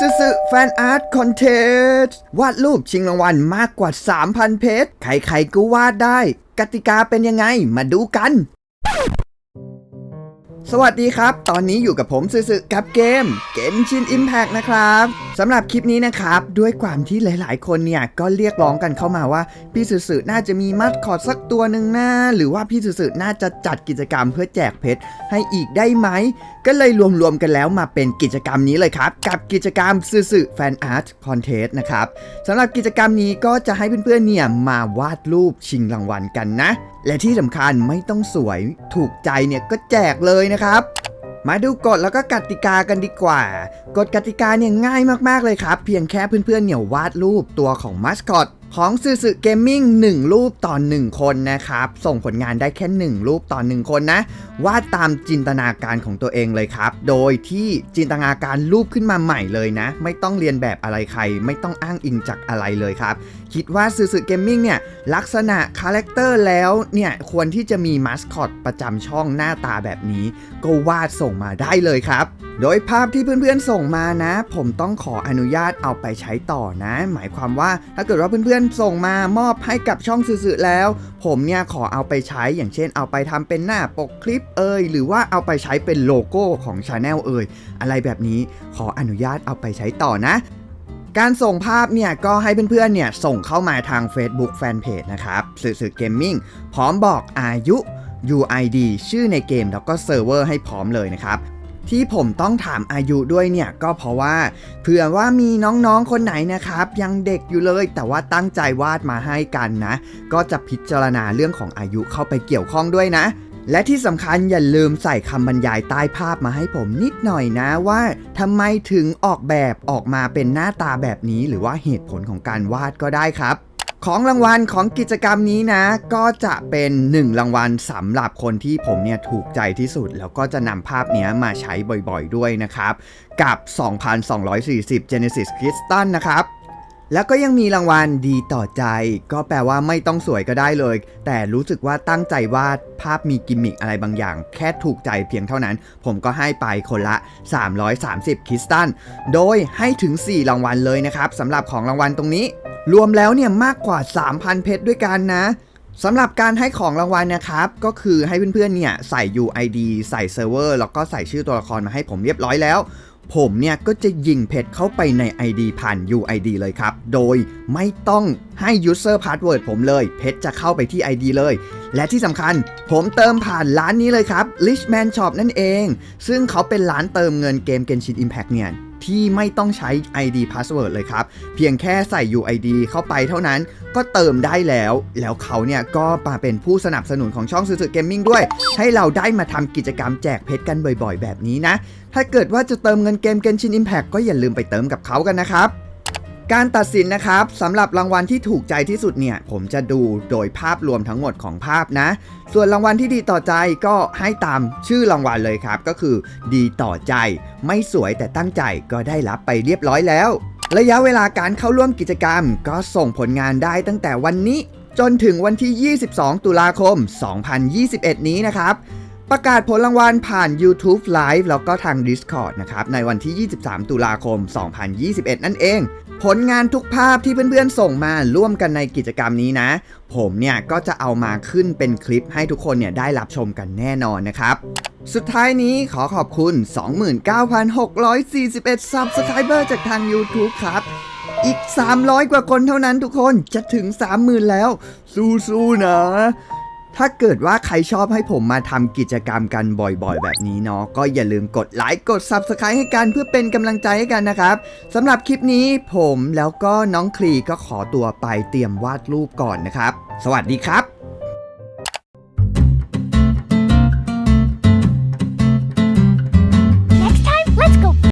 ซื่อแฟนอาร์ตคอนเทสต์วาดรูปชิงรางวัลมากกว่า 3,000 เพจ ใครๆก็วาดได้ กติกาเป็นยังไงมาดูกัน สวัสดีครับ ตอนนี้อยู่กับผมซื่อกับเกม เกนชิน Impact นะครับสำหรับคลิปนี้นะครับ ด้วยความที่หลาย ๆ คนเนี่ย ก็เรียกร้องกันเข้ามาว่า พี่ซื่อน่าจะมีมัดคอดสักตัวหนึ่งนะหรือว่าพี่ซื่อน่าจะจัดกิจกรรมเพื่อแจกเพชรให้อีกได้ไหม ก็เลยรวมๆกันแล้วมาเป็นกิจกรรมนี้เลยครับ กับกิจกรรมซื่อแฟนอาร์ตคอนเทสต์นะครับสำหรับกิจกรรมนี้ก็จะให้เพื่อนๆเนี่ยมาวาดรูปชิงรางวัลกันนะ และที่สำคัญไม่ต้องสวยถูกใจเนี่ยก็แจกเลยนะครับมาดูกฎแล้วก็กติกากันดีกว่า กฎกติกาเนี่ยง่ายมากๆเลยครับ เพียงแค่เพื่อนๆเนี่ยวาดรูปตัวของมัสคอต ของสื่อสื่อเกมมิ่ง1รูปต่อ 1 คนนะครับ ส่งผลงานได้แค่ 1 รูปต่อ 1 คนนะ วาดตามจินตนาการของตัวเองเลยครับ โดยที่จินตนาการรูปขึ้นมาใหม่เลยนะ ไม่ต้องเรียนแบบอะไรใคร ไม่ต้องอ้างอิงจากอะไรเลยครับ คิดว่าสื่อสื่อเกมมิ่งเนี่ยลักษณะคาแรคเตอร์แล้วเนี่ยควรที่จะมีมัสคอตประจำช่องหน้าตาแบบนี้ ก็วาดส่งมาได้เลยครับ โดยภาพที่เพื่อนๆส่งมานะ ผมต้องขออนุญาตเอาไปใช้ต่อนะ หมายความว่าถ้าเกิดว่าเพื่อนๆส่งมามอบให้กับช่องสื่อๆแล้ว ผมเนี่ยขอเอาไปใช้อย่างเช่น เอาไปทำเป็นหน้าปกคลิปเอ่ยหรือว่าเอาไปใช้เป็นโลโก้ของชาแนลเอ่ยอะไรแบบนี้ขออนุญาตเอาไปใช้ต่อนะการส่งภาพเนี่ยก็ให้เพื่อนๆเนี่ยส่งเข้ามาทาง Facebook Fanpage นะครับสื่อสื่อเกมมิ่งพร้อมบอกอายุ UID ชื่อในเกมแล้วก็เซิร์ฟเวอร์ให้พร้อมเลยนะครับ ที่ผมต้องถามอายุด้วยเนี่ยก็เพราะว่าเผื่อว่ามีน้องๆคนไหนนะครับ ยังเด็กอยู่เลย แต่ว่าตั้งใจวาดมาให้กันนะ ก็จะพิจารณาเรื่องของอายุเข้าไปเกี่ยวข้องด้วยนะ และที่สำคัญอย่าลืมใส่คำบรรยายใต้ภาพมาให้ผมนิดหน่อยนะว่าทำไมถึงออกแบบออกมาเป็นหน้าตาแบบนี้ หรือว่าเหตุผลของการวาดก็ได้ครับ ของรางวัลของกิจกรรมนี้นะ ก็จะเป็น 1 รางวัลสำหรับคนที่ผมเนี่ยถูกใจที่สุด แล้วก็จะนำภาพนี้มาใช้บ่อยๆด้วยนะครับ กับ 2,240 Genesis Crystal นะครับแล้วก็ยังมีรางวัลดีต่อใจ ก็แปลว่าไม่ต้องสวยก็ได้เลย แต่รู้สึกว่าตั้งใจวาดภาพมีกิมมิคอะไรบางอย่าง แค่ถูกใจเพียงเท่านั้น ผมก็ให้ไปคนละ 330 คริสตัลโดยให้ถึง 4 รางวัลเลยนะครับสำหรับของรางวัลตรงนี้ รวมแล้วเนี่ยมากกว่า 3,000 เพชรด้วยกันนะสำหรับการให้ของรางวัลนะครับ ก็คือให้เพื่อนๆเนี่ยใส่ UID ใส่เซิร์ฟเวอร์แล้วก็ใส่ชื่อตัวละครมาให้ผมเรียบร้อยแล้ว ผมเนี่ยก็จะยิงเพชรเข้าไปใน ID ผ่าน UID เลยครับ โดยไม่ต้องให้ User Password ผมเลย เพชรจะเข้าไปที่ ID เลย และที่สำคัญผมเติมผ่านร้านนี้เลยครับ Richman Shop นั่นเอง ซึ่งเขาเป็นร้านเติมเงินเกม Genshin Impact เนี่ยที่ไม่ต้องใช้ ID Password เลยครับ เพียงแค่ใส่ UID เข้าไปเท่านั้นก็เติมได้แล้ว แล้วเขาเนี่ยก็มาเป็นผู้สนับสนุนของช่องสื่อเกมมิ่งด้วย ให้เราได้มาทำกิจกรรมแจกเพชรกันบ่อยๆ แบบนี้นะ ถ้าเกิดว่าจะเติมเงินเกม Genshin Impact ก็อย่าลืมไปเติมกับเขากันนะครับ การตัดสินนะครับสำหรับรางวัลที่ถูกใจที่สุดเนี่ย ผมจะดูโดยภาพรวมทั้งหมดของภาพนะ ส่วนรางวัลที่ดีต่อใจก็ให้ตามชื่อรางวัลเลยครับ ก็คือ ดีต่อใจ ไม่สวยแต่ตั้งใจก็ได้รับไปเรียบร้อยแล้ว ระยะเวลาการเข้าร่วมกิจกรรม ก็ส่งผลงานได้ตั้งแต่วันนี้จนถึงวันที่ 22 ตุลาคม 2021 นี้นะครับ ประกาศผลรางวัลผ่าน YouTube Live แล้วก็ทาง Discord นะครับ ในวันที่ 23 ตุลาคม 2021 นั่นเอง ผลงานทุกภาพที่เพื่อนๆ ส่งมาร่วมกันในกิจกรรมนี้นะ ผมเนี่ยก็จะเอามาขึ้นเป็นคลิปให้ทุกคนเนี่ยได้รับชมกันแน่นอนนะครับ สุดท้ายนี้ขอขอบคุณ 29,641 Subscriber จากทาง YouTube ครับอีก 300 กว่าคนเท่านั้นทุกคนจะถึง 30,000 แล้ว สู้ๆนะ ถ้าเกิดว่าใครชอบให้ผมมาทำกิจกรรมกันบ่อยๆ แบบนี้เนาะก็อย่าลืมกดไลค์กด Subscribe ให้กันเพื่อเป็นกำลังใจให้กันนะครับสำหรับคลิปนี้ผมแล้วก็น้องคลีก็ขอตัวไปเตรียมวาดรูปก่อนนะครับ สวัสดีครับ